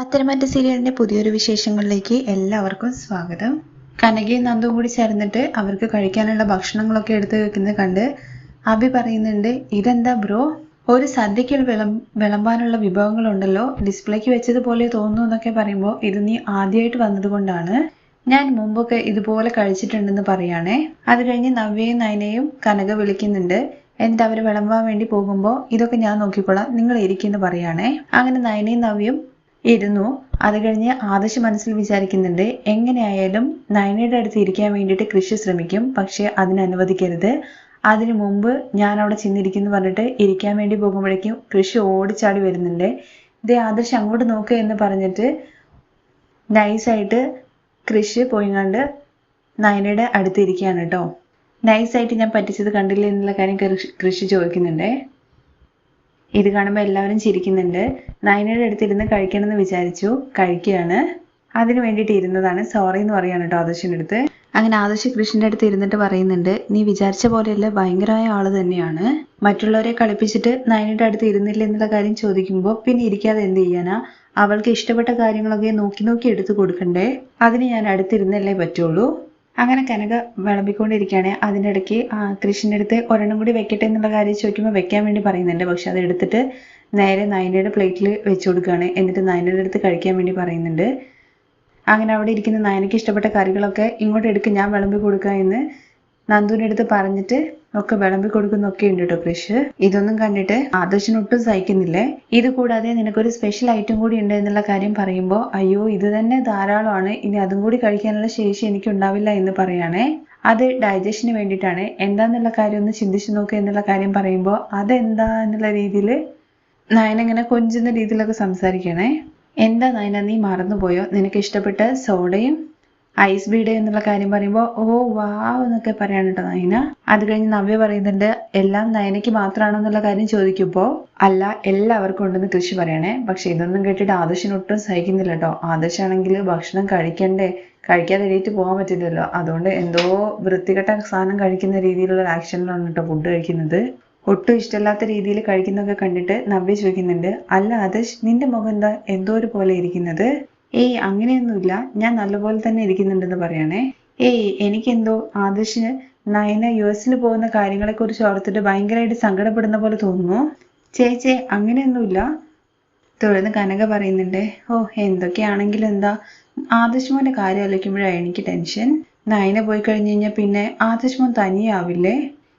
പത്തനംതിട്ട സീരിയലിന്റെ പുതിയൊരു വിശേഷങ്ങളിലേക്ക് എല്ലാവർക്കും സ്വാഗതം. കനകയും നന്ദും കൂടി ചേർന്നിട്ട് അവർക്ക് കഴിക്കാനുള്ള ഭക്ഷണങ്ങളൊക്കെ എടുത്തു വെക്കുന്നത് കണ്ട് അഭി പറയുന്നുണ്ട് ഇതെന്താ ബ്രോ? ഒരു സദ്യക്ക് വിളം വിളമ്പാനുള്ള വിഭവങ്ങളുണ്ടല്ലോ. ഡിസ്പ്ലേക്ക് വെച്ചതുപോലെ തോന്നുന്നു എന്നൊക്കെ പറയുമ്പോൾ ഇത് നീ ആദ്യമായിട്ട് വന്നതുകൊണ്ടാണ് ഞാൻ മുമ്പൊക്കെ ഇതുപോലെ കഴിച്ചിട്ടുണ്ടെന്ന് പറയാണേ. അത് കഴിഞ്ഞ് നവ്യയും നയനയും കനക വിളിക്കുന്നുണ്ട് എന്നിട്ട് അവർ വിളമ്പാൻ വേണ്ടി പോകുമ്പോൾ ഇതൊക്കെ ഞാൻ നോക്കിക്കോളാം. നിങ്ങൾ ഇരിക്കുന്നു പറയാണേ. അങ്ങനെ നയനയും നവ്യയും ഇരുന്നു. അത് കഴിഞ്ഞ് ആദർശ് മനസ്സിൽ വിചാരിക്കുന്നുണ്ട് എങ്ങനെയായാലും നയനയുടെ അടുത്ത് ഇരിക്കാൻ വേണ്ടിയിട്ട് കൃഷി ശ്രമിക്കും പക്ഷെ അതിന് അനുവദിക്കരുത്. അതിനു മുമ്പ് ഞാൻ അവിടെ ചെന്നിരിക്കുന്നു പറഞ്ഞിട്ട് ഇരിക്കാൻ വേണ്ടി പോകുമ്പോഴേക്കും കൃഷി ഓടിച്ചാടി വരുന്നുണ്ട്. ഇതേ ആദർശ് അങ്ങോട്ട് നോക്കുക എന്ന് പറഞ്ഞിട്ട് നൈസായിട്ട് കൃഷി പോയിങ്ങാണ്ട് നയനയുടെ അടുത്ത് ഇരിക്കുകയാണ് കേട്ടോ. നൈസായിട്ട് ഞാൻ പറ്റിച്ചത് കണ്ടില്ല എന്നുള്ള കാര്യം കൃഷി ചോദിക്കുന്നുണ്ടേ. ഇത് കാണുമ്പോൾ എല്ലാവരും ചിരിക്കുന്നുണ്ട്. നയനയുടെ അടുത്തിരുന്ന് കഴിക്കണമെന്ന് വിചാരിച്ചു. കഴിക്കുകയാണ്. അതിന് വേണ്ടിയിട്ട് ഇരുന്നതാണ്. സോറി എന്ന് പറയാണ് കേട്ടോ ആദർശിന്റെ അടുത്ത്. അങ്ങനെ ആദർശ് കൃഷ്ണന്റെ അടുത്ത് ഇരുന്നിട്ട് പറയുന്നുണ്ട് നീ വിചാരിച്ച പോലെയല്ല ഭയങ്കരമായ ആൾ തന്നെയാണ്. മറ്റുള്ളവരെ കളിപ്പിച്ചിട്ട് നയനയുടെ അടുത്ത് ഇരുന്നില്ല എന്നുള്ള കാര്യം ചോദിക്കുമ്പോൾ പിന്നെ ഇരിക്കാതെ എന്ത് ചെയ്യാനാ? അവൾക്ക് ഇഷ്ടപ്പെട്ട കാര്യങ്ങളൊക്കെ നോക്കി നോക്കി എടുത്തു കൊടുക്കണ്ടേ? അതിന് ഞാൻ അടുത്തിരുന്നല്ലേ പറ്റുള്ളൂ. അങ്ങനെ കനക വിളമ്പിക്കൊണ്ടിരിക്കുകയാണ്. അതിന്റെ ഇടയ്ക്ക് കൃഷ്ണന്റെ അടുത്ത് ഒരെണ്ണം കൂടി വെക്കട്ടെ എന്നുള്ള കാര്യം ചോദിക്കുമ്പോൾ വെക്കാൻ വേണ്ടി പറയുന്നുണ്ട്. പക്ഷെ അത് എടുത്തിട്ട് നേരെ നയനയുടെ പ്ലേറ്റിൽ വെച്ച് കൊടുക്കുകയാണ്. എന്നിട്ട് നയനയുടെ അടുത്ത് കഴിക്കാൻ വേണ്ടി പറയുന്നുണ്ട്. അങ്ങനെ അവിടെ ഇരിക്കുന്ന നയനയ്ക്ക് ഇഷ്ടപ്പെട്ട കറികളൊക്കെ ഇങ്ങോട്ട് എടുക്ക് ഞാൻ വിളമ്പി കൊടുക്കുക എന്ന് നന്ദുവിന്റെ അടുത്ത് പറഞ്ഞിട്ട് ഒക്കെ വിളമ്പി കൊടുക്കുന്നൊക്കെ ഉണ്ട് കേട്ടോ കൃഷ്. ഇതൊന്നും കണ്ടിട്ട് ആദർശിന് ഒട്ടും സഹിക്കുന്നില്ലേ? ഇത് കൂടാതെ നിനക്കൊരു സ്പെഷ്യൽ ഐറ്റം കൂടി ഉണ്ട് എന്നുള്ള കാര്യം പറയുമ്പോൾ അയ്യോ ഇത് തന്നെ ധാരാളമാണ്. ഇനി അതും കൂടി കഴിക്കാനുള്ള ശേഷി എനിക്ക് ഉണ്ടാവില്ല എന്ന് പറയാണേ അത് ഡൈജഷന് വേണ്ടിയിട്ടാണ്. എന്താന്നുള്ള കാര്യം ഒന്ന് ചിന്തിച്ചു നോക്കുക എന്നുള്ള കാര്യം പറയുമ്പോൾ അതെന്താ എന്നുള്ള രീതിയിൽ നയനങ്ങനെ കൊഞ്ചുന്ന രീതിയിലൊക്കെ സംസാരിക്കണേ. എന്താ നയന നീ മറന്നുപോയോ? നിനക്ക് ഇഷ്ടപ്പെട്ട സോഡയും ഐസ് ബീഡ് എന്നുള്ള കാര്യം പറയുമ്പോൾ ഓ വാവ് എന്നൊക്കെ പറയാണ് കേട്ടോ നയന അത് കഴിഞ്ഞ് നവ്യ പറയുന്നുണ്ട് എല്ലാം നയനയ്ക്ക് മാത്രമാണോ എന്നുള്ള കാര്യം ചോദിക്കുമ്പോൾ അല്ല എല്ലാവർക്കും ഉണ്ടെന്ന് കൃഷി പറയണേ. പക്ഷെ ഇതൊന്നും കേട്ടിട്ട് ആദർശിന് ഒട്ടും സഹിക്കുന്നില്ല കേട്ടോ. ആദർശാണെങ്കിൽ ഭക്ഷണം കഴിക്കണ്ടേ? കഴിക്കാതെ എഴുതിയിട്ട് പോകാൻ പറ്റില്ലല്ലോ. അതുകൊണ്ട് എന്തോ വൃത്തികെട്ട സാധനം കഴിക്കുന്ന രീതിയിലുള്ള ആക്ഷനിലാണ് കേട്ടോ ഫുഡ് കഴിക്കുന്നത്. ഒട്ടും ഇഷ്ടമില്ലാത്ത രീതിയിൽ കഴിക്കുന്നതൊക്കെ കണ്ടിട്ട് നവ്യ ചോദിക്കുന്നുണ്ട് അല്ല ആദർശ് നിന്റെ മുഖം എന്താ? എന്തോ ഒരു പോലെ ഇരിക്കുന്നത്. ഏയ് അങ്ങനെയൊന്നുമില്ല. ഞാൻ നല്ലപോലെ തന്നെ ഇരിക്കുന്നുണ്ടെന്ന് പറയണേ. ഏയ് എനിക്കെന്തോ ആദർശിന് നയന യു എസിൽ പോകുന്ന കാര്യങ്ങളെ കുറിച്ച് ഓർത്തിട്ട് ഭയങ്കരമായിട്ട് സങ്കടപ്പെടുന്ന പോലെ തോന്നുന്നു. ചേച്ചേ അങ്ങനെയൊന്നുമില്ല. തുടർന്ന് കനക പറയുന്നുണ്ട് ഓ എന്തൊക്കെയാണെങ്കിലും എന്താ? ആദർശ് മോന്റെ കാര്യം ആലോചിക്കുമ്പോഴാണ് എനിക്ക് ടെൻഷൻ. നയന പോയി കഴിഞ്ഞു കഴിഞ്ഞാൽ പിന്നെ ആദർശ് മോൻ തനിയാവില്ലേ?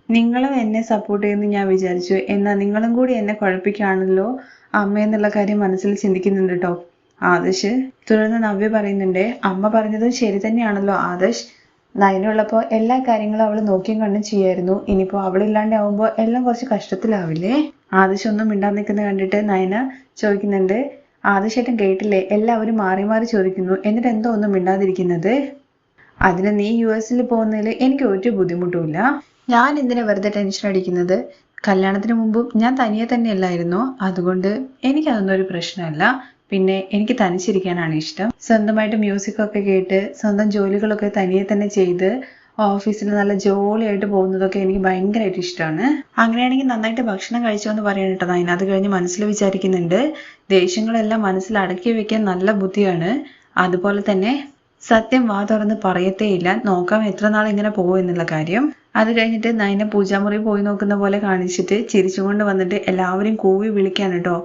നിങ്ങളും എന്നെ സപ്പോർട്ട് ചെയ്യുമെന്ന് ഞാൻ വിചാരിച്ചു. എന്നാൽ നിങ്ങളും കൂടി എന്നെ കുഴപ്പിക്കുകയാണല്ലോ? അമ്മ എന്നുള്ള കാര്യം മനസ്സിൽ ചിന്തിക്കുന്നുണ്ട് കേട്ടോ ആദർശ് തുടർന്ന് നവ്യ പറയുന്നുണ്ട് അമ്മ പറഞ്ഞതും ശരി തന്നെയാണല്ലോ ആദർശ്. നയനുള്ളപ്പോൾ എല്ലാ കാര്യങ്ങളും അവൾ നോക്കിയും കണ്ടും ചെയ്യായിരുന്നു. ഇനിയിപ്പോൾ അവളില്ലാണ്ട് ആവുമ്പോൾ എല്ലാം കുറച്ച് കഷ്ടത്തിലാവില്ലേ? ആദർശ് ഒന്നും മിണ്ടാൻ നിൽക്കുന്നത് കണ്ടിട്ട് നയന ചോദിക്കുന്നുണ്ട് ആദർശേട്ടൻ കേട്ടില്ലേ? എല്ലാവരും മാറി മാറി ചോദിക്കുന്നു. എന്നിട്ട് എന്തോ ഒന്നും മിണ്ടാതിരിക്കുന്നത്? അതിന് നീ യു എസിൽ പോകുന്നതിൽ എനിക്ക് ഒരു ബുദ്ധിമുട്ടുമില്ല. ഞാൻ എന്തിനാ വെറുതെ ടെൻഷൻ അടിക്കുന്നത്? കല്യാണത്തിന് മുമ്പും ഞാൻ തനിയെ തന്നെയല്ലായിരുന്നു? അതുകൊണ്ട് എനിക്കതൊന്നും ഒരു പ്രശ്നമല്ല. പിന്നെ എനിക്ക് തനിച്ചിരിക്കാനാണ് ഇഷ്ടം. സ്വന്തമായിട്ട് മ്യൂസിക് ഒക്കെ കേട്ട് സ്വന്തം ജോലികളൊക്കെ തനിയെ തന്നെ ചെയ്ത് ഓഫീസിൽ നല്ല ജോലിയായിട്ട് പോകുന്നതൊക്കെ എനിക്ക് ഭയങ്കരമായിട്ട് ഇഷ്ടമാണ്. അങ്ങനെയാണെങ്കിൽ നന്നായിട്ട് ഭക്ഷണം കഴിച്ചോ എന്ന് പറയാൻ കേട്ടോ ഞാൻ അത് കഴിഞ്ഞ് മനസ്സിൽ വിചാരിക്കുന്നുണ്ട് ദേഷ്യങ്ങളെല്ലാം മനസ്സിൽ അടക്കി വെക്കാൻ നല്ല ബുദ്ധിയാണ്. അതുപോലെ തന്നെ സത്യം വാ തുറന്ന് പറയത്തേയില്ല നോക്കാം എത്ര നാൾ ഇങ്ങനെ പോകും എന്നുള്ള കാര്യം. അത് കഴിഞ്ഞിട്ട് നയനെ പൂജാമുറി പോയി നോക്കുന്ന പോലെ കാണിച്ചിട്ട് ചിരിച്ചുകൊണ്ട് വന്നിട്ട് എല്ലാവരും കൂവി വിളിക്കാൻ കേട്ടോ.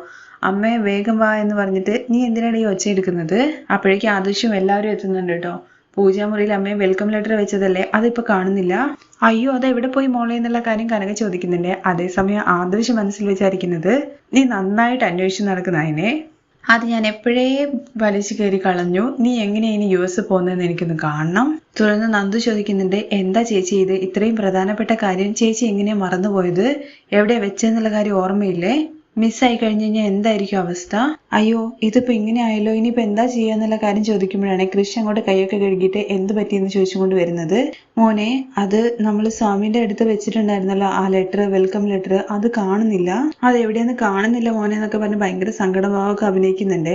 അമ്മയെ വേഗം വാ എന്ന് പറഞ്ഞിട്ട് നീ എന്തിനാണ് ഈ ഒച്ച എടുക്കുന്നത്? അപ്പോഴേക്കും ആദർശം എല്ലാവരും എത്തുന്നുണ്ട് കേട്ടോ. പൂജാമുറിയിൽ അമ്മയെ വെൽക്കം ലെറ്റർ വെച്ചതല്ലേ? അതിപ്പോ കാണുന്നില്ല. അയ്യോ അത് എവിടെ പോയി മോളെ എന്നുള്ള കാര്യം കനക ചോദിക്കുന്നുണ്ട്. അതേസമയം ആദർശ് മനസ്സിൽ വിചാരിക്കുന്നത് നീ നന്നായിട്ട് അന്വേഷിച്ച് നടക്കുന്ന അതിനെ അത് ഞാൻ എപ്പോഴേ വലിച്ചു കയറി കളഞ്ഞു. നീ എങ്ങനെയാണ് യു എസ് പോകുന്നതെന്ന് എനിക്കൊന്ന് കാണണം. തുടർന്ന് നന്ദു ചോദിക്കുന്നുണ്ട് എന്താ ചേച്ചി ഇത്? ഇത്രയും പ്രധാനപ്പെട്ട കാര്യം ചേച്ചി എങ്ങനെയാ മറന്നുപോയത്? എവിടെ വെച്ചെന്നുള്ള കാര്യം ഓർമ്മയില്ലേ? മിസ്സായി കഴിഞ്ഞ് കഴിഞ്ഞാൽ എന്തായിരിക്കും അവസ്ഥ? അയ്യോ ഇതിപ്പോ ഇങ്ങനെ ആയല്ലോ ഇനിയിപ്പോ എന്താ ചെയ്യാന്നുള്ള കാര്യം ചോദിക്കുമ്പോഴാണ് കൃഷി അങ്ങോട്ട് കൈയൊക്കെ കഴുകിയിട്ട് എന്ത് പറ്റിയെന്ന് ചോദിച്ചുകൊണ്ട് വരുന്നത്. മോനെ അത് നമ്മൾ സ്വാമിന്റെ അടുത്ത് വെച്ചിട്ടുണ്ടായിരുന്നല്ലോ ആ ലെറ്റർ വെൽക്കം ലെറ്റർ അത് കാണുന്നില്ല. അത് എവിടെയെന്ന് കാണുന്നില്ല മോനെ എന്നൊക്കെ പറഞ്ഞ് ഭയങ്കര സങ്കടഭാവമൊക്കെ അഭിനയിക്കുന്നുണ്ട്.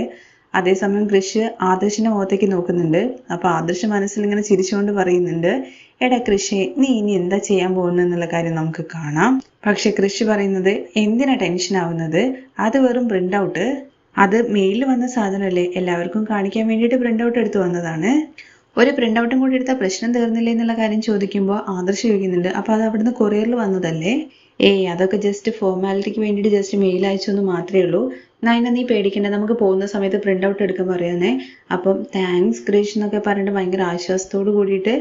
അതേസമയം കൃഷ് ആദർശിന്റെ മുഖത്തേക്ക് നോക്കുന്നുണ്ട്. അപ്പൊ ആദർശ് മനസ്സിൽ ഇങ്ങനെ ചിരിച്ചുകൊണ്ട് പറയുന്നുണ്ട് എടാ കൃഷി നീ ഇനി എന്താ ചെയ്യാൻ പോകുന്നത് എന്നുള്ള കാര്യം നമുക്ക് കാണാം. പക്ഷെ കൃഷി പറയുന്നത് എന്തിനാ ടെൻഷൻ ആവുന്നത്? അത് വെറും പ്രിന്റ് ഔട്ട് അത് മെയിലിൽ വന്ന സാധനമല്ലേ? എല്ലാവർക്കും കാണിക്കാൻ വേണ്ടിയിട്ട് പ്രിന്റ് ഔട്ട് എടുത്തു വന്നതാണ്. ഒരു പ്രിന്റ് ഔട്ടും കൂടി എടുത്താൽ പ്രശ്നം തീർന്നില്ലേ എന്നുള്ള കാര്യം ചോദിക്കുമ്പോൾ ആദർശ് ചോദിക്കുന്നുണ്ട് അപ്പോൾ അത് അവിടുന്ന് കൊറിയറിൽ വന്നതല്ലേ? ഏയ് അതൊക്കെ ജസ്റ്റ് ഫോർമാലിറ്റിക്ക് വേണ്ടിയിട്ട് ജസ്റ്റ് മെയിൽ അയച്ചൊന്ന് മാത്രമേ ഉള്ളൂ. നയന നീ പേടിക്കണ്ട. നമുക്ക് പോകുന്ന സമയത്ത് പ്രിന്റ് ഔട്ട് എടുക്കാൻ പറയുന്നേ. അപ്പം താങ്ക്സ് ക്രിഷ് എന്നൊക്കെ പറഞ്ഞിട്ട് ഭയങ്കര ആശ്വാസത്തോട് കൂടിയിട്ട്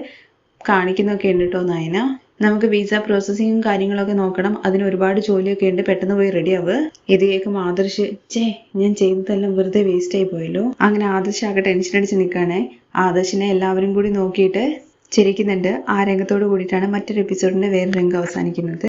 കാണിക്കുന്നൊക്കെ ഉണ്ട് കേട്ടോ നയന. നമുക്ക് വിസ പ്രോസസ്സിങ്ങും കാര്യങ്ങളൊക്കെ നോക്കണം. അതിന് ഒരുപാട് ജോലിയൊക്കെ ഉണ്ട്. പെട്ടെന്ന് പോയി റെഡി ആവ്. ഇത് കേൾക്കും ആദർശ് ചേ ഞാൻ ചെയ്തതെല്ലാം വെറുതെ വേസ്റ്റ് ആയി പോയല്ലോ. അങ്ങനെ ആദർശ് ആകെ ടെൻഷൻ അടിച്ച് നിൽക്കുകയാണേ ആദർശിനെ എല്ലാവരും കൂടി നോക്കിയിട്ട് ചിരിക്കുന്നുണ്ട്. ആ രംഗത്തോട് കൂടിയിട്ടാണ് മറ്റൊരു എപ്പിസോഡിന്റെ വേറെ രംഗം അവസാനിക്കുന്നത്.